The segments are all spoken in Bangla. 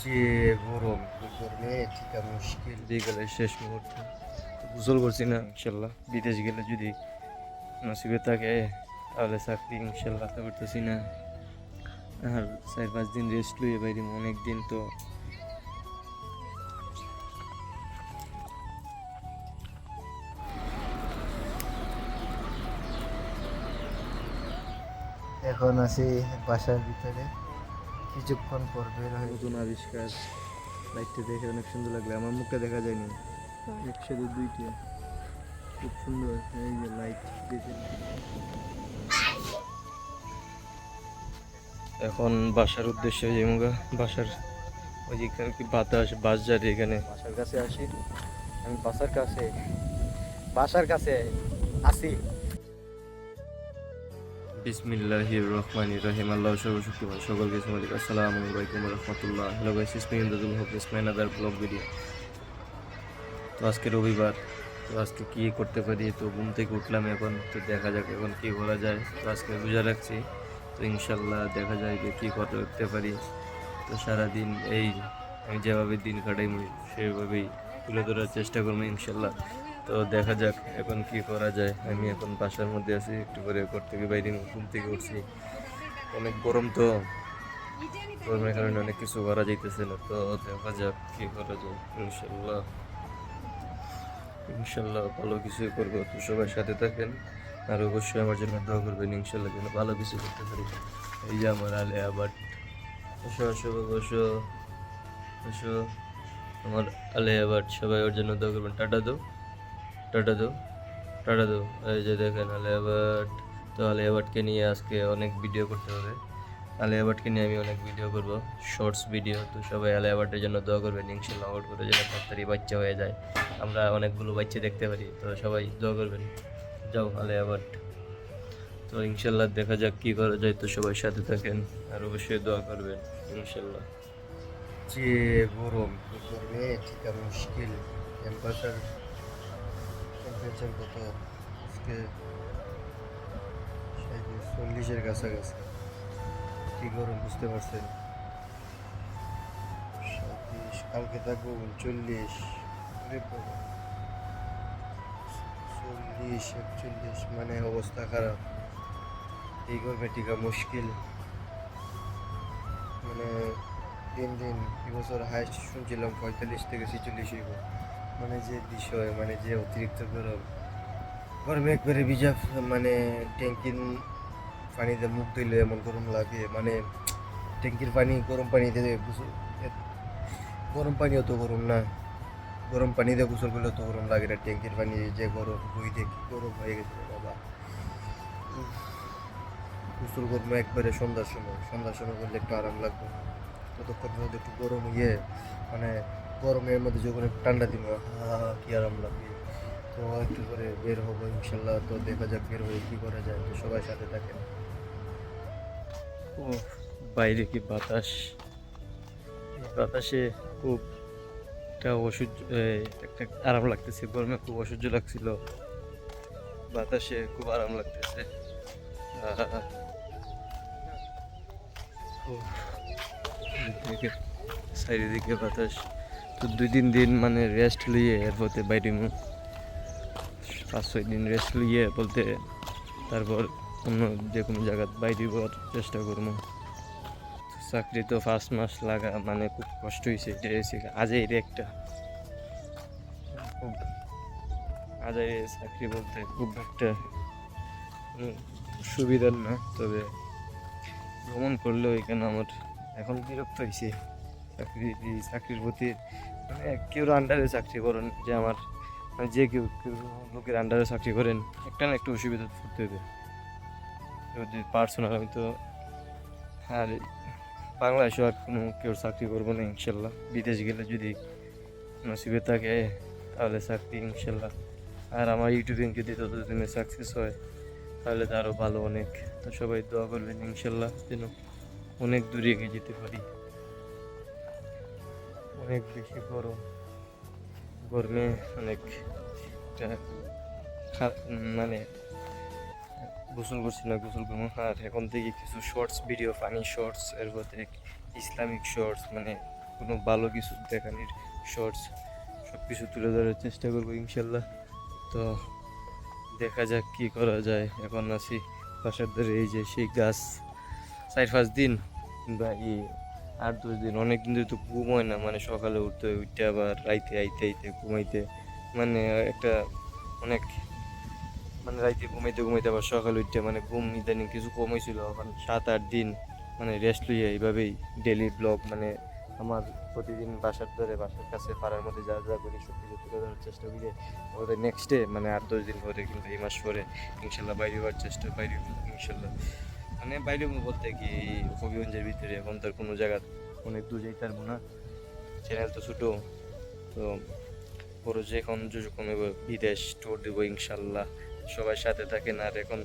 যে গরম গরমে ঠিকা মুশকিল। বিকেলের শেষ মুহূর্তে। গোসল করছি না ইনশাল্লাহ। বিদেশ গেলে যদি নসিবে থাকে তাহলে চাকরি ইনশাল্লাহ আশা করতেছি না। আর চার পাঁচ দিন রেস্ট লইয়ে বাইরে অনেক দিন তো এখন আছি বাসার ভিতরে। কিছুক্ষণ পর বের হয়ে নতুন আবিষ্কার। লাইটটা দেখে অনেক সুন্দর লাগল। আমার মুখটা দেখা যায়নি। একসাথে দুইটা। খুব সুন্দর। এই যে লাইট দেখে। এখন বাসার উদ্দেশ্যে যেমুগা বাসার ওই যে এখানে কি বাতাস বাস যারে এখানে। বাসার কাছে আসি। আমি বাসার কাছে। বাসার কাছে আসি। বিসমিল্লাহি রহমান রহিম আল্লাহ সর্বশক্তিমান। সকল কিছু মালিক আসসালামু আলাইকুম রহমতুল্লাহ হ্যালো গাইস ইসমি ইমদাদুল হক ইসমাইন আদার ব্লগ ভিডিও তো আজকে রবিবার, তো আজকে কি করতে পারি? তো ঘুম থেকে উঠলাম এখন, তো দেখা যাক এখন কি করা যায়। তো আজকে রোজা রাখছি, তো ইনশাল্লাহ দেখা যায় যে কী করতে পারি। তো সারাদিন এই, আমি যেভাবে দিন কাটাই সেভাবেই তুলে ধরার চেষ্টা করব ইনশাল্লাহ তো দেখা যাক এখন কি করা যায়। আমি এখন বাসার মধ্যে আছি, একটু করে ঘর থেকে বাইরে ঘুম থেকে উঠছি। অনেক গরম তো, গরমের কারণে অনেক কিছু করা যাইতেছে না। তো দেখা যাক কি করা যায়। ইনশাল্লাহ ইনশাল্লাহ ভালো কিছু করব। তো সবার সাথে থাকেন, আর অবশ্যই আমার জন্য দোয়া করবেন। ইনশাল্লাহ যেন ভালো কিছু করতে পারি। এই যে আমার আলে আবার বসো বসো বসো বসো আমার আলে আবার সবাই ওর জন্য দোয়া করবেন। টাটা দো টাটা দো টাটা দো। এই যে দেখেন আলে আবার তো আলে আবারকে নিয়ে আজকে অনেক ভিডিও করতে হবে। আলে আবারকে নিয়ে আমি অনেক ভিডিও করব শর্টস ভিডিও তো সবাই আলে আবারটের জন্য দোয়া করবেন, ইনশাল্লাহ আবার করে যেন তাড়াতাড়ি বাচ্চা হয়ে যায়। আমরা অনেকগুলো বাচ্চা দেখতে পারি, তো সবাই দোয়া করবেন। যাও আলে আবার তো ইনশাল্লাহ দেখা যাক কী করা যায়, তো সবাই সাথে থাকেন, আর অবশ্যই দোয়া করবেন, ইনশাল্লাহ। যে গরম, গরমে ঠিকা মুশকিল টেম্পারেচার টেম্পারেচার কত আজকে চল্লিশের কাছাকাছি। কি গরম বুঝতে পারছেন? সাঁত্রিশ কালকে থাকব বাবা। চল্লিশ, একচল্লিশ মানে অবস্থা খারাপ। এই গরমে টিকা মুশকিল। মানে দিন দিন এবছর হাইস্ট শুনছিলাম পঁয়তাল্লিশ থেকে ছেচল্লিশ হইব। মানে যে বিষয় মানে যে অতিরিক্ত গরম, গরমে একবারে ভিজা মানে ট্যাঙ্কির পানিতে মুখ দিলে এমন গরম লাগে মানে ট্যাঙ্কির পানি, গরম পানিতে গরম পানি অত গরম না গরম পানিতে গোসল করলে তো গরম লাগে না, ট্যাঙ্কির পানি যে গরম বই কি গরম হয়ে গেছে বাবা। গোসল করব একবারে সন্ধ্যার সময় সন্ধ্যার সময় করলে একটু আরাম লাগবে ততক্ষণ একটু গরম ইয়ে মানে গরমের মধ্যে যখন একটু ঠান্ডা দিব কি আরাম লাগবে তো একটু করে বের হব, ইনশাল্লাহ। তো দেখা যাক বের হয়ে কী করা যায়। তো সবাই সাথে থাকেন। ও, বাইরে কি বাতাস? বাতাসে খুব একটা অসহ্য একটা আরাম লাগতেছে। গরমে খুব অসহ্য লাগছিল। বাতাসে খুব আরাম লাগতেছে। চারিদিকে বাতাস। তো দুই তিন দিন মানে রেস্ট লিয়ে এরপরে বাইরে পাঁচ ছয় দিন রেস্ট লিয়ে বলতে তারপর অন্য যে কোনো জায়গায় বাইরে যাওয়ার চেষ্টা করব। চাকরি তো ফার্স্ট মাস লাগা মানে খুব কষ্ট হয়েছে এটা হয়েছে আজই রে একটা। খুব আজই চাকরি বলতে খুব একটা সুবিধার না, তবে ভ্রমণ করলেও এখানে আমার এখন বিরক্ত হয়েছে চাকরি, চাকরির প্রতি মানে কেউ আন্ডারে চাকরি করেন, যে আমার মানে যে কেউ কেউ লোকের আন্ডারে চাকরি করেন, একটা না একটু অসুবিধা পড়তে হবে। যদি পার্সোনাল আমি তো, আর বাংলাদেশে আর কোনো কেউ চাকরি করব না, ইনশাল্লাহ। বিদেশ গেলে যদি নসিবে থাকে, তাহলে চাকরি, ইনশাল্লাহ। আর আমার ইউটিউবিং যদি ততদিনে সাকসেস হয়, তাহলে তো আরও ভালো অনেক। তো সবাই দোয়া করবেন, ইনশাল্লাহ, যেন অনেক দূরে এগিয়ে যেতে পারি। অনেক বেশি গরম। গরমে অনেক মানে গোসল করছি না, গোসল করব। আর এখন থেকে কিছু শর্টস ভিডিও ফানি শর্টস এর মধ্যে ইসলামিক শর্টস মানে কোনো ভালো কিছু দেখানির শর্টস সব কিছু তুলে ধরার চেষ্টা করব ইনশাল্লাহ। তো দেখা যাক কি করা যায়। এখন আছি বাসার ধরে, এই যে সেই গাছ, চার পাঁচ দিন বা এই আট দশ দিন। অনেক দিন তো ঘুম হয় না মানে সকালে উঠতে উঠতে আবার রাইতে আইতে আইতে ঘুমাইতে। মানে একটা অনেক মানে রাইতে ঘুমাইতে ঘুমাইতে আবার সকালে উঠতে মানে ঘুম ইদানিং কিছু কম হয়েছিল এখন সাত, আট দিন মানে রেস্ট লইয়া এইভাবেই ডেলি ব্লগ মানে আমার প্রতিদিন বাসার ধরে, বাসার কাছে, পাড়ার মধ্যে যা যা করি সব কিছু তুলে ধরার চেষ্টা করি। ওদের নেক্সট ডে মানে আট দশ দিন পরে কিন্তু এই মাস পরে, ইনশাল্লাহ বাইরে হওয়ার চেষ্টা বাইরে ইনশাল্লাহ। মানে বাইরে বলতে কি, হবিগঞ্জের ভিতরে এখন তার কোনো জায়গা অনেক দূর যাইতে পারব না। চ্যানেল তো ছোটো, তো বড় যে এখন যখন বিদেশ ট্যুর দেবো ইনশাল্লাহ। সবাই সাথে থাকেন আর এখন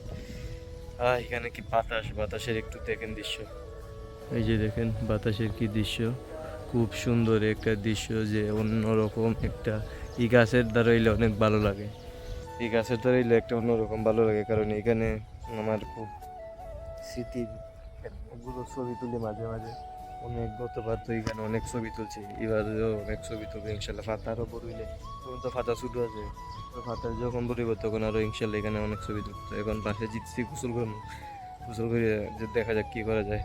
এখানে কি বাতাস, বাতাসের একটু দেখেন দৃশ্য। এই যে দেখেন, বাতাসের কি দৃশ্য। খুব সুন্দর একটা দৃশ্য যে অন্যরকম একটা এই গাছের এলে অনেক ভালো লাগে। এই গাছের এলে একটা অন্যরকম ভালো লাগে, কারণ এখানে আমার খুব স্মৃতি এগুলো ছবি তুলি মাঝে মাঝে। অনেক গতবার তো এখানে অনেক ছবি তুলছি, এবারেও অনেক ছবি তুলবো ইনশাল্লাহ। ফাতা আরও বড়ইলে তখন তো ফাতা ছুটো আছে। তো ফাতা যখন বড়ইব তখন আরও ইনশাল্লাহ এখানে অনেক ছবি তুলতো এখন পাশে জিতছি, গোসল করব। গোসল করে যে দেখা যাক কী করা যায়।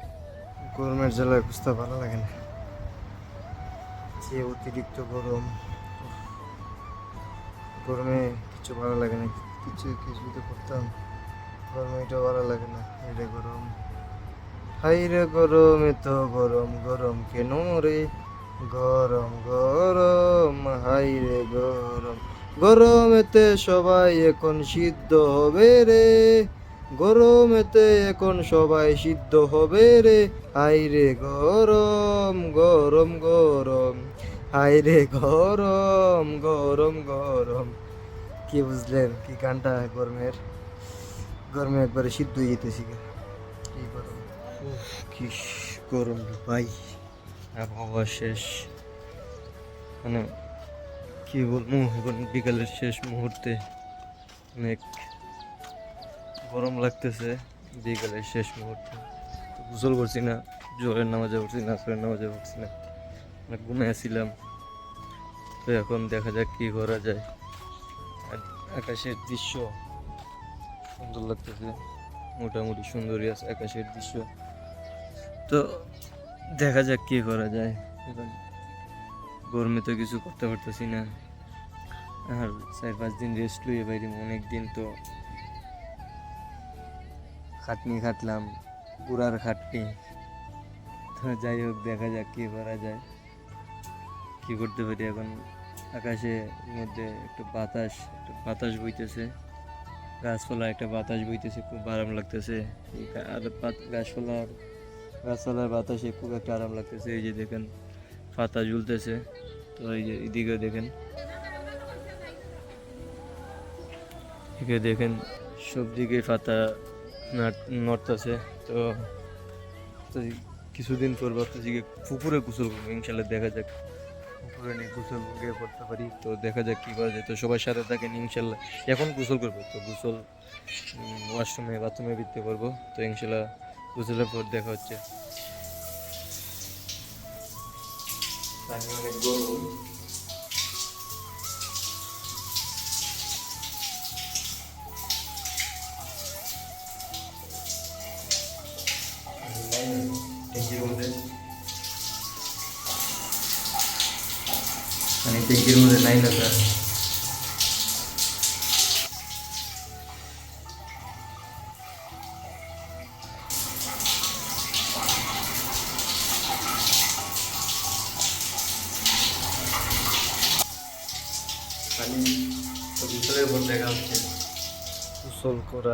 গরমের জেলায় বুঝতে ভালো লাগে না। যে অতিরিক্ত গরম গরমে কিছু ভালো লাগে না, কিছু কিছু তো করতাম। গরমে এটা ভালো লাগে না। এটা গরম। হাই রে গরম, এত গরম গরম কেন রে? গরম গরম হাই রে গরম। গরমেতে সবাই এখন সিদ্ধ হবে রে। গরমেতে এখন সবাই সিদ্ধ হবে রে। হাই রে গরম গরম গরম। হাই রে গরম গরম গরম। কি বুঝলেন? কি গানটা গরমের? গরমে একবারে সিদ্ধ হয়ে যেতেছি। কি গরম ভাই। আবহাওয়া শেষ। মানে কি বলব, এখন বিকালের শেষ মুহূর্তে অনেক গরম লাগতেছে বিকালের শেষ মুহূর্তে। গোসল করছি না জোরের নামাজে উঠছি না, আসরের নামাজে উঠছি না। মানে ঘুমে আসছিলাম তো এখন দেখা যাক কি করা যায়। আকাশের দৃশ্য সুন্দর লাগতেছে। মোটামুটি সুন্দরই আছে আকাশের দৃশ্য। তো দেখা যাক কি করা যায়। গরমে তো কিছু করতে পারতেছি না। আর চার পাঁচ দিন রেস্ট লইয়ে বাইরে অনেক দিন তো খাটনি খাটলাম পুরার খাটনি। তো যাই হোক দেখা যাক কি করা যায়। কি করতে পারি এখন? আকাশে মধ্যে একটু বাতাস একটু বাতাস বইতেছে। গাছপালা একটা বাতাস বইতেছে, খুব আরাম লাগতেছে। আর গাছপালার গাছপালার বাতাসে খুব একটা আরাম লাগতেছে। এই যে দেখেন, পাতা ঝুলতেছে। তো এই যে এদিকে দেখেন। এদিকে দেখেন, সব দিকে পাতা নড়তেছে। তো কিছুদিন পর ভাবতেছি পুকুরে গোসল করব, ইনশাল্লাহ দেখা যাক। পুকুরে নিয়ে গোসল গিয়ে করতে পারি। তো দেখা যাক কী করা যায়। তো সবার সাথে থাকেন ইনশাল্লাহ। এখন গোসল করব। তো গোসল ওয়াশরুমে বাথরুমে ভিত্তি করব। তো ইনশাল্লাহ গোসলের পর দেখা হচ্ছে।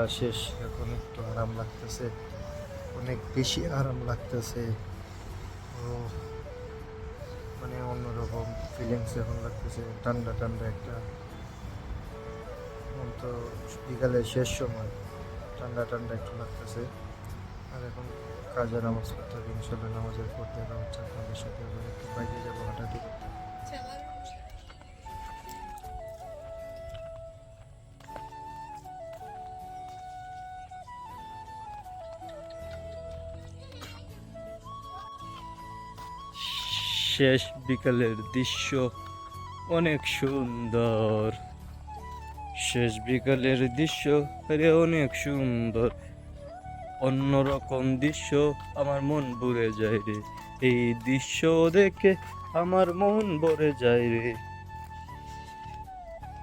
শেষ। এখন একটু আরাম লাগতেছে। অনেক বেশি আরাম লাগতেছে। ও মানে অন্যরকম ফিলিংস এখন লাগতেছে। ঠান্ডা ঠান্ডা একটা। এখন তো বিকালের শেষ সময়। ঠান্ডা ঠান্ডা একটু লাগতেছে। আর এখন কাজে নামাজ পড়তে হবে। ইনশাল্লাহ নামাজের পর দেখা হচ্ছে আপনাদের সাথে একটু বাইরে যাব, হাঁটাহাঁটি করতে। শেষ বিকালের দৃশ্য অনেক সুন্দর। শেষ বিকালের দৃশ্য রে অনেক সুন্দর। অন্যরকম দৃশ্য আমার মন ভরে যায় রে। এই দৃশ্য দেখে আমার মন ভরে যায় রে।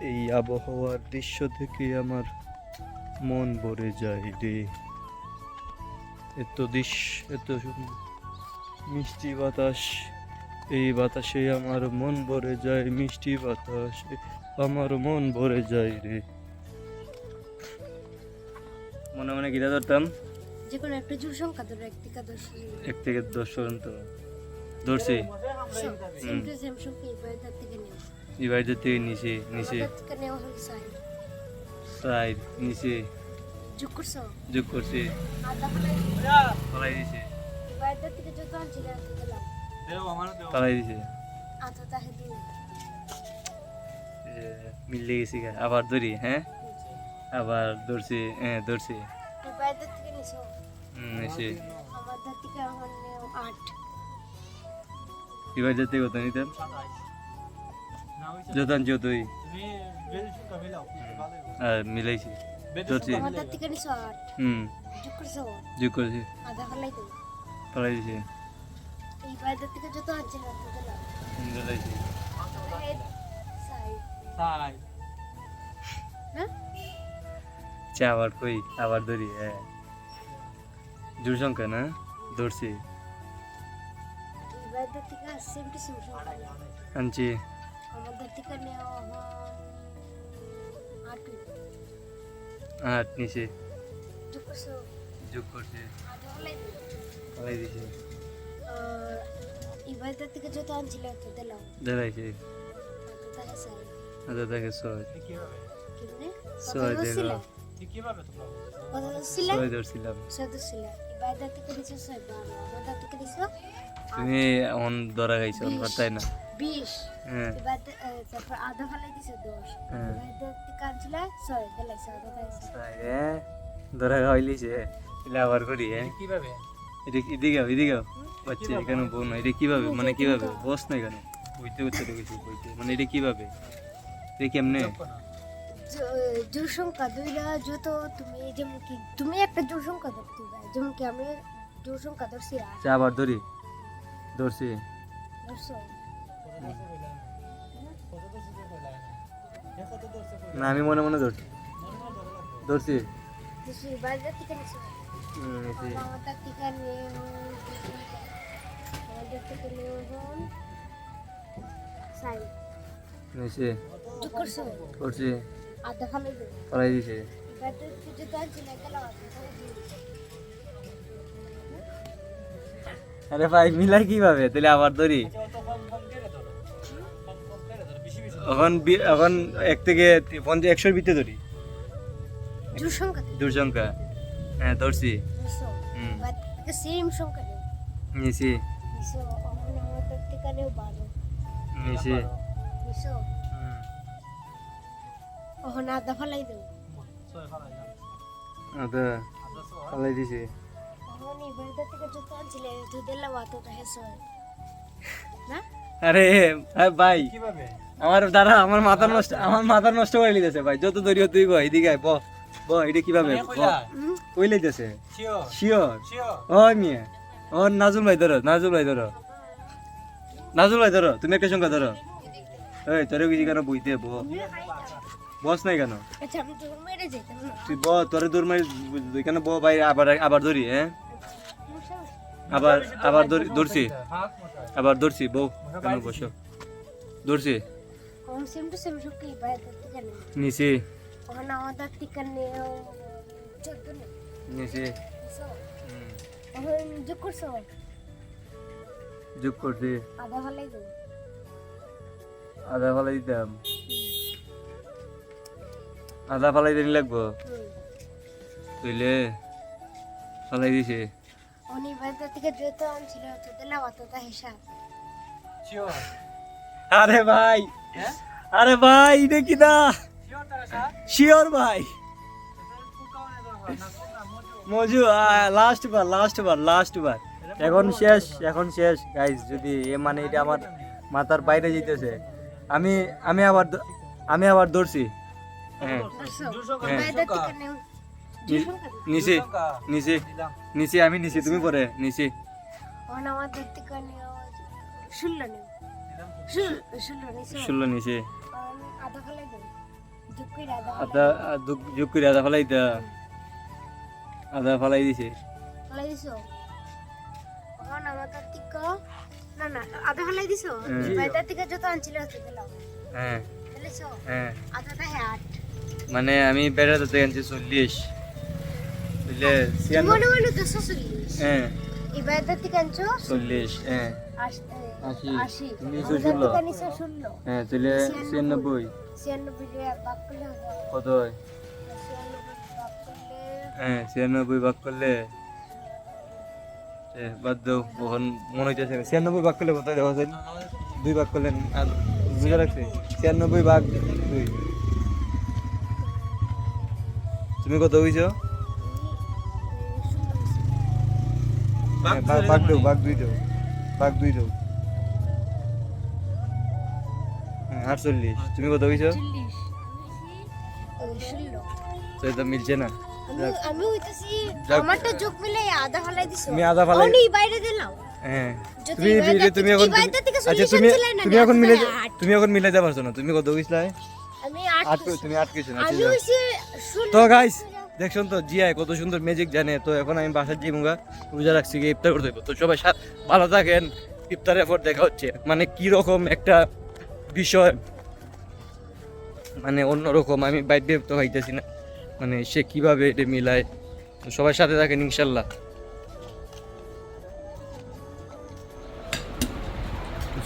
এই আবহাওয়ার দৃশ্য দেখে আমার মন ভরে যায় রে। এত দৃশ্য, এত সুন্দর। মিষ্টি বাতাস। এই বাতাসে আমার মন ভরে যায় মিষ্টি বাতাসে আমার মন ভরে যায় রে। মনে মনে গীতা ধরতাম? যে কোনো একটা জোর সংখ্যা ধরো এক থেকে দশ। এক থেকে দশ পর্যন্ত। ধরছি। এই বাড়িটার থেকে নিচে নিচে। সাইড নিচে। যোগ করছ? যোগ করছি। পালাই দিছে। এই বাড়িটার থেকে যত দিছে। এ, মিলে গেছি আবার ধরি হ্যাঁ? আবার ধরছি হ্যাঁ ধরছি। বাড়িটার থেকে কত নিতাম? যত আনছি যতই। আর মিলাইছি। ধরছি। হুম। যোগ করছি? পালাই দিছি। এই বাড়িটার থেকে যত আনছিল এত দিলাম মিলাইছি সাইড হ্যাঁ? চা আবার কই? আবার ধরি হ্যাঁ জোর সংখ্যা না? ধরছি। এই বাড়িটার থেকে সেম টু সেম সংখ্যা নেও। আনছি। আমাদের থেকে নেওয়া হন আট আট নিচে। যোগ করছ যোগ করছি। আধা ফলাই দিন পালাই দিছি। থেকে যত আনছিল দিলাম আচ্ছা ধরছিলাম। থেকে নিছো থেকে নিছো তুমি অন ধরা খাইছো অন না? হ্যাঁ। তারপর আধা ফেলাই দিছে দশ। হ্যাঁ। এবার থেকে আনছিল ছয় দিলাইছে আধা ছয়, হ্যাঁ ধরা খাইলিছে এলে আবার করি হ্যাঁ? কীভাবে? এটা এদিকে এদিকে। বাচ্চা এখানে বউ না এটা কীভাবে? মানে কীভাবে? বস না কেন বইতে বইতে রেখেছি বইতে মানে এটা কীভাবে? এটা কেমনে? জোর সংখ্যা দুইটা যত তুমি যেমন কি তুমি একটা জোর সংখ্যা ধরতে পারো যেমন কি আমি জোর সংখ্যা ধরছি চা আবার ধরি। ধরছি। না আমি মনে মনে ধরছি। ধরছি। থেকে নিয়ে আমাদের থেকে নিয়ে হন সাই করছ দিছে। না আরে ভাই মিলাই কীভাবে? তাহলে আবার ধরি। এখন এখন এক থেকে একশোর ভিতরে ধরি। জোর সংখ্যা। দূর সংখ্যা। হ্যাঁ ধরছি। হুম। সেম সংখ্যা নেই নিছি। নিছো এখন আমাদের থেকে নেও বারো নিছি? নিছো এখন আধা ফালাই দেবো আদা পালাই দিছে। এখন এই থেকে যত আনছিলে তো দিলাম অতটা হেসো না? আরে ভাই কীভাবে? আমার দাদা আমার মাথা নষ্ট আমার মাথা নষ্ট করে লিতেছে ভাই। যত দরিও তুই গো এদিকে আয়, ব এটা কীভাবে? হুম? কই লইতেছে? শিওর। শিওর? মিয়া ও নাজুল ভাই ধরো নাজুল ভাই ধরো। নাজুল ভাই ধরো তুমি একটা সংখ্যা ধরো। এই তোরে কিছু কেন বইতে ব বস নাই কেন? আচ্ছা আমি তো মেরে যেতাম না তুই ব তোরে দূর মারি কেন ব ভাই আবার আবার ধরি হ্যাঁ? আবার আবার ধরি ধরছি। আবার ধরছি বউ কেন বসো? ধরছি। নিচে আমাদের যোগ করছ? যোগ করছি। আধা আধা ফালাই দিতাম। আধা ফালাই দিন লাগবো। তুইলে ফালাই দিছে। উনি বাজার থেকে যত আনছিল তো দিলাম অতটা হিসাব। আরে ভাই! হ্যাঁ? আরে ভাই এটা কি দা? শিওর ভাই মজু লাস্ট বার লাস্ট বার লাস্ট বার এখন শেষ এখন শেষ গাইস যদি এ মানে এটা আমার মাথার বাইরে যেতেছে আমি আমি আবার আমি আবার দৌড়ছি। হ্যাঁ। হ্যাঁ। নিচে নিচে নিচে আমি নিচে তুমি পরে নিচে। ষোলো নিচে। আদা যোগ করে আদা ফেলাই দা। আদা ফেলাই দিছে। খালাই দিছো? ওখানে আমাদের থেকে না না দিছো? থেকে যত আনছিল হতে দিলাম হ্যাঁ। হ্যাঁ। হ্যাঁ মানে আমি বেড়াতে আনছি চল্লিশ। বুঝলে? মনে মনে দুশো চল্লিশ হ্যাঁ। থেকে আনছো? হ্যাঁ। তুমি হ্যাঁ তাহলে ছিয়ানব্বই বাক করলে হবে। কত হয়? হ্যাঁ ভাগ করলে বাদ দাও কখন মনে হইতেছে না। ছিয়ানব্বই ভাগ করলে কত দেখা যায় দুই ভাগ করলেন আর বুঝে রাখছি ছিয়ানব্বই ভাগ দুই। তুমি কত হইছো? হ্যাঁ, ভাগ দাও ভাগ দুই দাও ভাগ দুই দাও হ্যাঁ, আটচল্লিশ। তুমি কত চল্লিশ তো মিলছে না। আমি হইতাছি আমারটা যোগ মিলে আধা ফালাই দিছো। তুমি আধা ফালাই- অনেক বাইরে দিলাম। হ্যাঁ। তুমি মিলে- তুমি এখন আচ্ছা তুমি তুমি এখন মিলে। তুমি এখন মিলাইতে পারছ না তুমি কত হইছিলা আমি আট তুমি আট কিছু না তো গাইস দেখছেন তো জিয়া কত সুন্দর ম্যাজিক জানে। তো এখন আমি বাসার যে মুগা রোজা রাখছি, গিয়ে ইফতার করতে তো সবাই ভালো থাকেন, ইফতারের পর দেখা হচ্ছে। মানে কি রকম একটা বিষয়। মানে অন্যরকম আমি বাইরে তো খাইতেছি না। মানে সে কীভাবে এটা মিলায়? তো সবার সাথে থাকেন, ইনশাল্লাহ।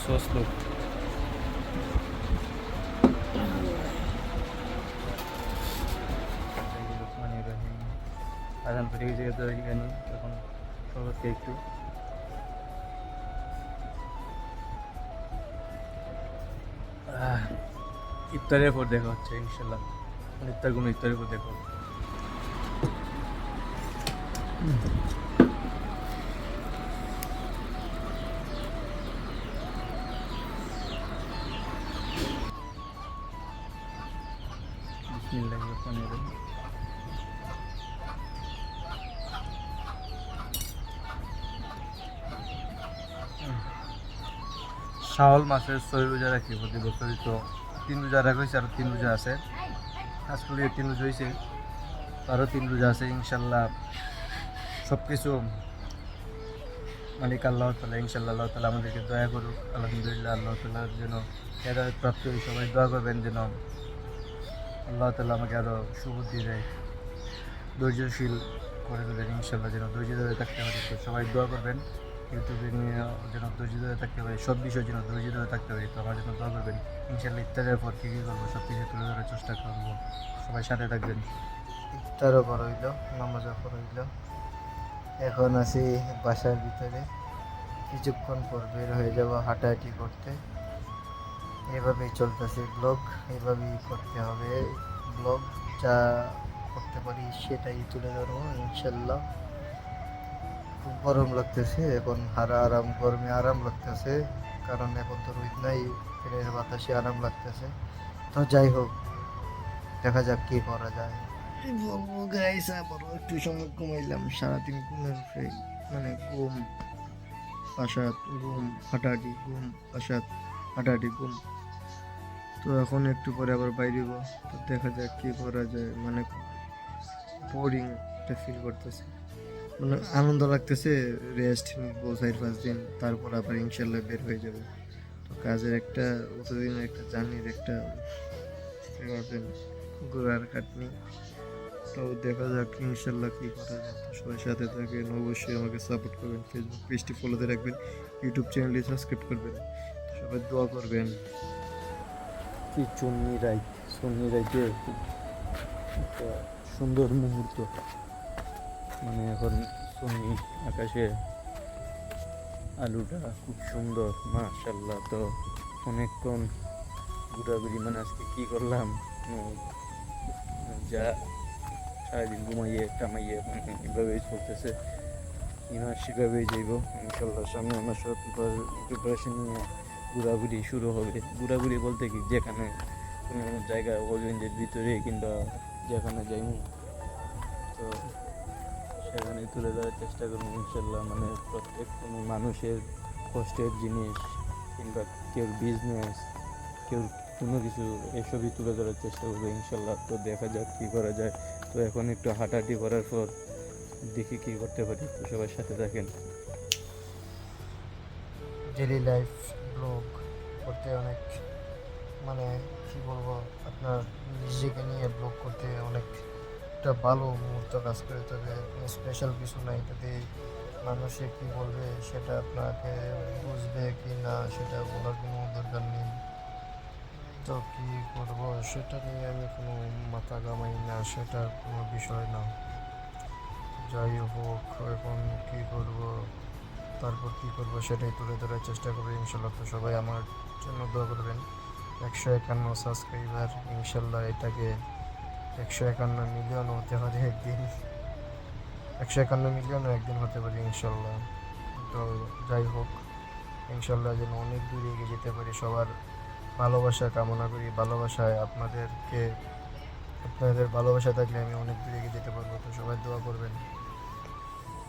সস লোক। আদান ফেটে গেছে তো এখানে তখন সবাইকে একটু ইফতারের পর দেখা হচ্ছে, ইনশাল্লাহ। ইফতার কোনো ইফতারের পর দেখা হবে শাওল মাসের ছয় রোজা রাখি, প্রতি বছরই তো তিন রোজা রাখা হয়েছে আরও তিন রোজা আছে। আজকাল তিন রোজা হয়েছে আরও তিন রোজা আছে, ইনশাল্লাহ সব কিছু মালিক আল্লাহ তালা ইনশাল্লাহ আল্লাহ তালা আমাদেরকে দয়া করুক, আলহামদুলিল্লাহ আল্লাহ তালার যেন হেদায়ত প্রাপ্ত হয়ে সবাই দোয়া করবেন যেন আল্লাহ তালা আমাকে আরও সুবুদ্ধি দেয় ধৈর্যশীল করে দেবেন ইনশাল্লাহ যেন ধৈর্য ধরে থাকতে তো সবাই দোয়া করবেন। ইউটিউবে নিয়ে যেন ধৈর্য ধরে থাকতে পারি, সব বিষয় যেন ধৈর্য ধরে থাকতে পারি, তো আমার জন্য দোয়া করবেন। ইনশাল্লাহ ইত্যাদির পর কী কী করব, সব কিছু তুলে ধরার চেষ্টা করব। সবাই সাথে থাকবেন। ইফতারও করা হইল, নামাজও করা হইল। এখন আছি বাসার ভিতরে। কিছুক্ষণ পর বের হয়ে যাব হাঁটাহাঁটি করতে। এভাবেই চলতেছে ব্লগ, এভাবেই করতে হবে। ব্লগ যা করতে পারি সেটাই তুলে ধরবো ইনশাল্লাহ খুব গরম লাগতেছে, এখন হারা আরাম, গরমে আরাম লাগতেছে, কারণ এখন তো রোদ নাই, ফ্যানের বাতাসে আরাম লাগতেছে। তো যাই হোক, দেখা যাক কি করা যায়। বলব গাইস আবারও একটু সময় ঘুমাইলাম, সারাদিন ঘুমের উপরে মানে ঘুম আসাদ ঘুম, হাঁটাহাঁটি ঘুম আসাদ হাঁটাহাঁটি ঘুম। তো এখন একটু পরে আবার বাইরেব তো দেখা যাক কি করা যায় মানে বোরিং একটা ফিল করতেছে। মানে আনন্দ লাগতেছে রেস্ট নিবো, চার পাঁচ দিন, তারপর আবার ইনশাল্লাহ বের হয়ে যাবে। তো কাজের একটা, অতদিনের একটা জার্নির একটা ঘোরার কাটনি তো দেখা যাক ইনশাল্লাহ কি করা যায়। সবাই সাথে থাকেন, অবশ্যই আমাকে সাপোর্ট করবেন ফেসবুক পেজটি ফলোতে রাখবেন ইউটিউব চ্যানেলটি সাবস্ক্রাইব করবেন। সবাই দোয়া করবেন। কি চুন্নি রাইট চুন্নি একটা সুন্দর মুহূর্ত। মানে এখন চুন্নি আকাশে আলুটা খুব সুন্দর মাশাল্লাহ তো অনেকক্ষণ ঘোরাঘুরি মানে আজকে কী করলাম? যা সারাদিন ঘুমাইয়ে টামাইয়ে মানে এভাবেই চলতেছে। মাস সেভাবেই যাইব ইনশাল্লাহ সামনে আমার সব প্রিপারেশন নিয়ে ঘোরাঘুরি শুরু হবে। ঘোরাঘুরি বলতে কি? যেখানে কোনো জায়গা ওজেন্ডের ভিতরে কিংবা যেখানে যাইনি তো সেখানে তুলে ধরার চেষ্টা করব, ইনশাল্লাহ। মানে প্রত্যেক কোনো মানুষের কষ্টের জিনিস কিংবা কেউ বিজনেস কেউ কোনো কিছু, এসবই তুলে ধরার চেষ্টা করব, ইনশাল্লাহ। তো দেখা যাক কী করা যায়। তো এখন একটু হাঁটাহাঁটি করার পর দেখি কী করতে পারি। তো সবার সাথে থাকেন। ডেলি লাইফ ব্লগ করতে অনেক মানে কী বলব, আপনার নিজেকে নিয়ে ব্লগ করতে অনেক একটা ভালো মুহূর্ত কাজ করে, তবে স্পেশাল কিছু নাই। যদি মানুষে কি বলবে, সেটা আপনাকে বুঝবে কি না, সেটা বলার কোনো দরকার নেই। তো কি করব, সেটা নিয়ে আমি কোনো মাথা ঘামাই না, সেটা কোনো বিষয় না। যাই হোক, এখন কি করব, তারপর কী করব সেটাই তুলে ধরার চেষ্টা করব। ইনশাল্লাহ তো সবাই আমার জন্য দোয়া করবেন। একশো একান্ন সাবস্ক্রাইবার ইনশাল্লাহ এটাকে একশো একান্ন মিলিয়ন হতে পারে একদিন। একশো একান্ন মিলিয়নও একদিন হতে পারে, ইনশাল্লাহ। তো যাই হোক, ইনশাল্লাহ যেন অনেক দূর এগিয়ে যেতে পারি। সবার ভালোবাসা কামনা করি। ভালোবাসায় আপনাদেরকে, আপনাদের ভালোবাসা থাকলে আমি অনেক দূর এগিয়ে যেতে পারব। তো সবাই দোয়া করবেন।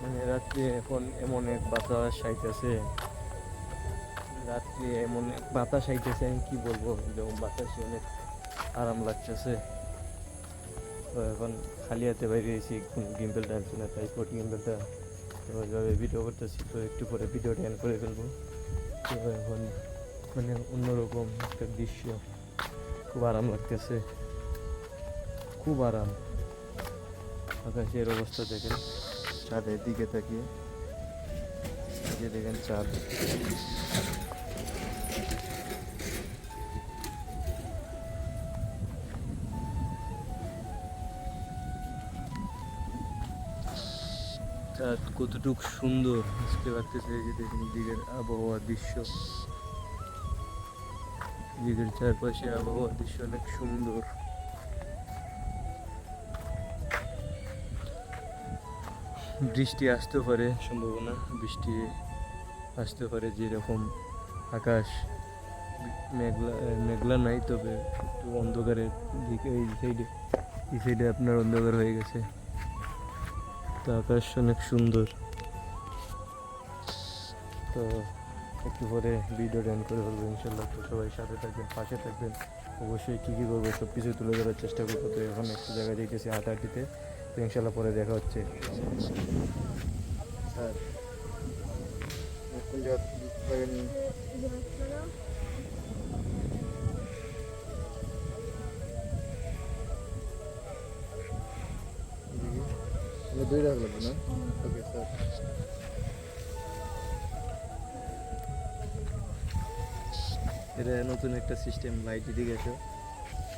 মানে রাত্রে এখন এমন এক বাতাস আইতেছে রাত্রে এমন এক বাতাস আইতেছে আমি কি বলব? বাতাসে অনেক আরাম লাগতেছে। তো এখন খালি হাতে বাইরে এসেছি গিম্পেলটা আনছি না তাই কোট গিম্পেলটা তো ওইভাবে ভিডিও করতেছি, তো একটু পরে ভিডিওটা এন্ড করে ফেলব। তো এখন মানে অন্যরকম একটা দৃশ্য। খুব আরাম লাগতেছে। খুব আরাম। আকাশের অবস্থা দেখেন। চাঁদের দিকে তাকিয়ে। যে দেখেন চাঁদ চাঁদ কতটুক সুন্দর আজকে লাগতেছে এই যে দেখেন দিকের আবহাওয়ার দৃশ্য। দিকের চারপাশে আবহাওয়ার দৃশ্য অনেক সুন্দর। বৃষ্টি আসতে পারে, সম্ভাবনা বৃষ্টি আসতে পারে যেরকম আকাশ মেঘলা মেঘলা নাই, তবে একটু অন্ধকারের দিকে, এই সাইডে এই সাইডে আপনার অন্ধকার হয়ে গেছে। তো আকাশ অনেক সুন্দর। তো একটু পরে ভিডিও ডান করে ফেলব ইনশাল্লাহ তো সবাই সাথে থাকবেন, পাশে থাকবেন। অবশ্যই কী কী করব সব কিছু তুলে ধরার চেষ্টা করব। তো এখন একটু জায়গায় যাইতেছি হাঁটাহাঁটিতে। তো ইনশাল্লাহ পরে দেখা হচ্ছে। স্যার দুই রাখ লাগবে না? ওকে স্যার এটা নতুন একটা সিস্টেম লাইট এদিকে এসো।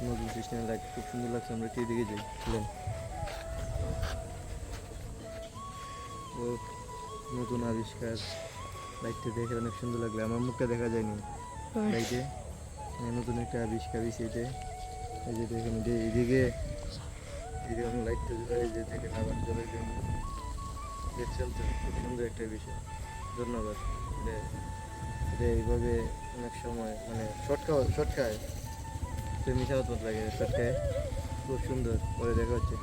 নতুন সিস্টেম লাইট খুব সুন্দর লাগছে আমরা একটু এদিকে যাই। চলেন। ও নতুন আবিষ্কার। লাইটটা দেখে অনেক সুন্দর লাগল আমার মুখটা দেখা যায়নি। লাইটে নতুন একটা আবিষ্কার হয়েছে এটা। এই যে দেখেন যে এদিকে লাইটটা এই যে দেখেন আবার জ্বলে দেখছেন তো খুব সুন্দর একটা বিষয়। ধন্যবাদ। এটা এইভাবে অনেক সময় মানে শর্ট খাওয়া শর্ট খায়। তো লাগে শর্ট খায়। খুব সুন্দর। পরে দেখা হচ্ছে।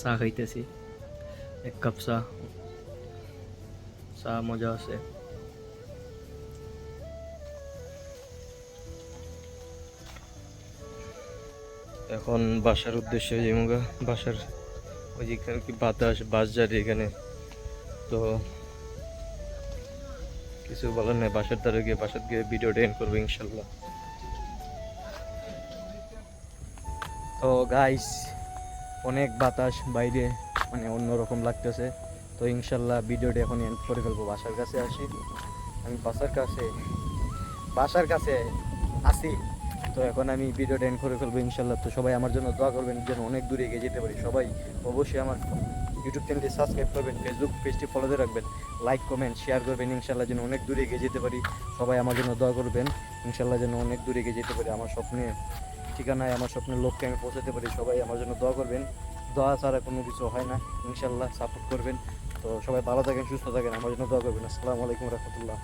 চা খাইতেছি। এক কাপ চা। চা মজা আছে। এখন বাসার উদ্দেশ্যে যেমুগা বাসার ওই যেখানে কি বাতাস, বাস যারে এখানে। তো কিছু বলার নেই, বাসার দ্বারা গিয়ে, বাসার গিয়ে ভিডিও এন্ড করব ইনশাল্লাহ। তো গাইস অনেক বাতাস বাইরে। মানে অন্যরকম লাগতেছে। তো ইনশাল্লাহ ভিডিওটা এখন এন্ড করে ফেলব বাসার কাছে আসি। আমি বাসার কাছে বাসার কাছে আসি। তো এখন আমি ভিডিওটা এন্ড করে ফেলব ইনশাল্লাহ। তো সবাই আমার জন্য দোয়া করবেন, যেন অনেক দূরে এগিয়ে যেতে পারি। সবাই অবশ্যই আমার ইউটিউব চ্যানেলটি সাবস্ক্রাইব করবেন ফেসবুক পেজটি ফলোতে রাখবেন। লাইক কমেন্ট শেয়ার করবেন ইনশাল্লাহ, যেন অনেক দূরে এগিয়ে যেতে পারি। সবাই আমার জন্য দোয়া করবেন, ইনশাল্লাহ, যেন অনেক দূরে এগিয়ে যেতে পারি। আমার স্বপ্নে ঠিকানায়, আমার স্বপ্নের লক্ষ্যে আমি পৌঁছাতে পারি। সবাই আমার জন্য দোয়া করবেন। দোয়া ছাড়া কোনো কিছু হয় না। ইনশাল্লাহ সাপোর্ট করবেন। তো সবাই ভালো থাকেন, সুস্থ থাকেন। আমার জন্য দোয়া করবেন। আসসালামু আলাইকুম রহমতুল্লাহ।